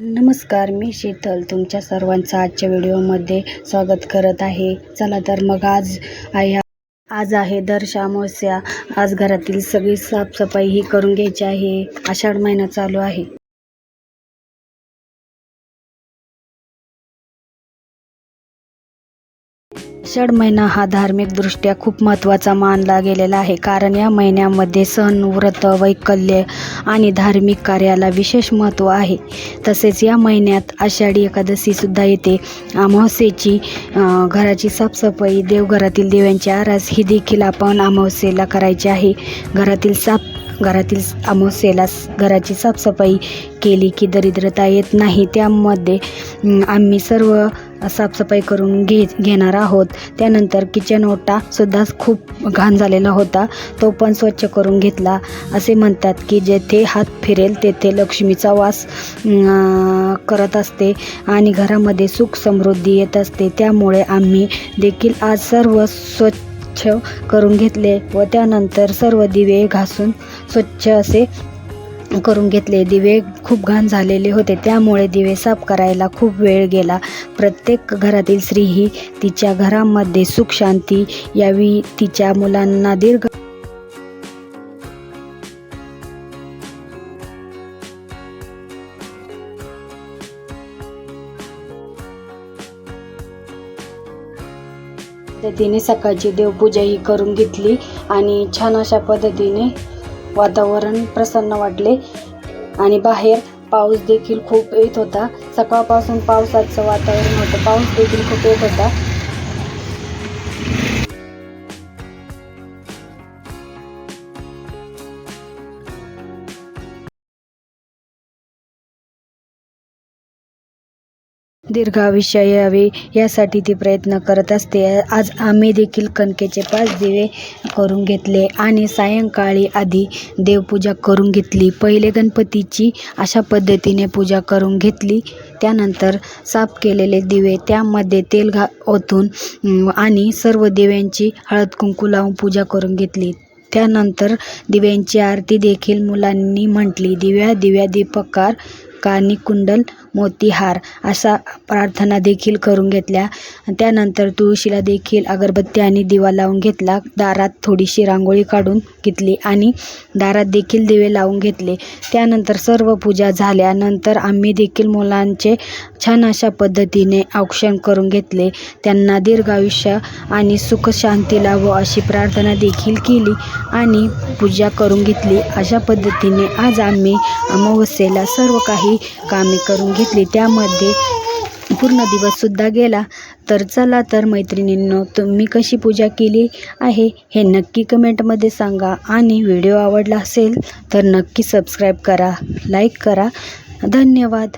नमस्कार मी शीतल. तुमच्या सर्वांचं आजच्या व्हिडिओमध्ये स्वागत करत आहे. चला तर मग आज आहे आज आहे दर अमावस्या. आज घरातील सगळी साफसफाई ही करून घ्यायची आहे. आषाढ महिना चालू आहे. षड महिना हा धार्मिकदृष्ट्या खूप महत्त्वाचा मानला गेलेला आहे. कारण या महिन्यामध्ये सण व्रत वैकल्य आणि धार्मिक कार्याला विशेष महत्त्व आहे. तसेच या महिन्यात आषाढी एकादशीसुद्धा येते. अमावस्येची घराची साफसफाई देवघरातील देव्यांची आरास ही देखील आपण अमावस्येला करायची आहे. घरातील साफ घरातील अमावस्येला घराची साफसफाई केली की दरिद्रता येत नाही. त्यामध्ये आम्ही सर्व साफसफाई करून घे घेणार आहोत. त्यानंतर किचन ओटा सुद्धा खूप घाण झालेला होता. तो पण स्वच्छ करून घेतला. असे म्हणतात की जेथे हात फिरेल तेथे लक्ष्मीचा वास करत असते आणि घरामध्ये सुख समृद्धी येत असते. त्यामुळे आम्ही देखील आज सर्व स्वच्छ करून घेतले व त्यानंतर सर्व दिवे घासून स्वच्छ असे करून घेतले. दिवे खूप घाण झालेले होते. त्यामुळे दिवे साफ करायला खूप वेळ गेला. प्रत्येक घरातील स्त्री ही तिच्या घरामध्ये सुख शांती यावी. तिच्या मुलांना दीर्घ पद्धतीने सकाळची देवपूजा ही करून घेतली आणि छान अशा पद्धतीने वातावरण प्रसन्न वाटले आणि बाहेर पाऊस देखील खूप येत होता. सकाळपासून पावसाचं वातावरण होतं. पाऊस देखील खूप येत होता. दीर्घायुष्य यावे यासाठी ती प्रयत्न करत असते. आज आम्ही देखील कणकेचे पाच दिवे करून घेतले आणि सायंकाळी आधी देवपूजा करून घेतली. पहिले गणपतीची अशा पद्धतीने पूजा करून घेतली. त्यानंतर साफ केलेले दिवे त्यामध्ये तेल घा ओतून आणि सर्व दिव्यांची हळद कुंकू लावून पूजा करून घेतली. त्यानंतर दिव्यांची आरती देखील मुलांनी म्हटली. दिव्या दिव्या दीपकार कानी कुंडल मोतीहार असा प्रार्थना देखील करून घेतल्या. त्यानंतर तुळशीला देखील अगरबत्ती आणि दिवा लावून घेतला. दारात थोडीशी रांगोळी काढून घेतली आणि दारात देखील दिवे लावून घेतले. त्यानंतर सर्व पूजा झाल्यानंतर आम्ही देखील मुलांचे छान अशा पद्धतीने औक्षण करून घेतले. त्यांना दीर्घ आयुष्य आणि सुख शांती लावो अशी प्रार्थना देखील केली आणि पूजा करून घेतली. अशा पद्धतीने आज आम्ही अमावस्येला सर्व काही काही कामे करून घेतली. त्यामध्ये पूर्ण दिवससुद्धा गेला. तर चला तर मैत्रिणींनो तुम्ही कशी पूजा केली आहे हे नक्की कमेंटमध्ये सांगा. आणि व्हिडिओ आवडला असेल तर नक्की सबस्क्राईब करा लाईक करा. धन्यवाद.